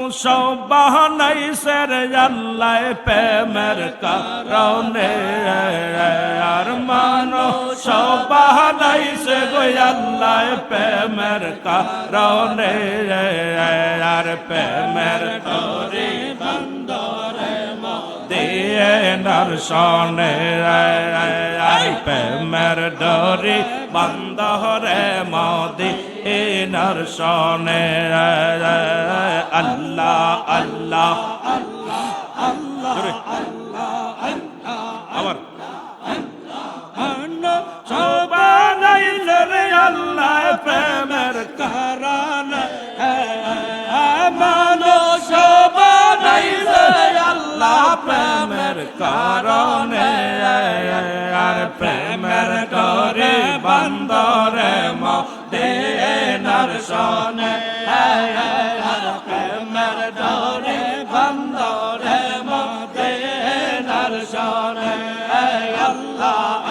সবাহানাই সের আল্লাহ প্রেমের কারণে। আর মানো সবাহানাই সে আল্লাহ প্রেমের কারণে। আর প্রেমের তরে বন্দরে দিয়ে আর প্রেমের ডরি বন্দরে এ দর্শনে আল্লাহ আল্লাহ আবার সবাই আল্লাহ প্রেমের কারণ মানো সবাই আল্লাহ প্রেমের কারণে আর প্রেমের করে বন্দরে মতে নরসনে আর প্রেমের ডরে বন্দরে মতে নরসনে আল্লাহ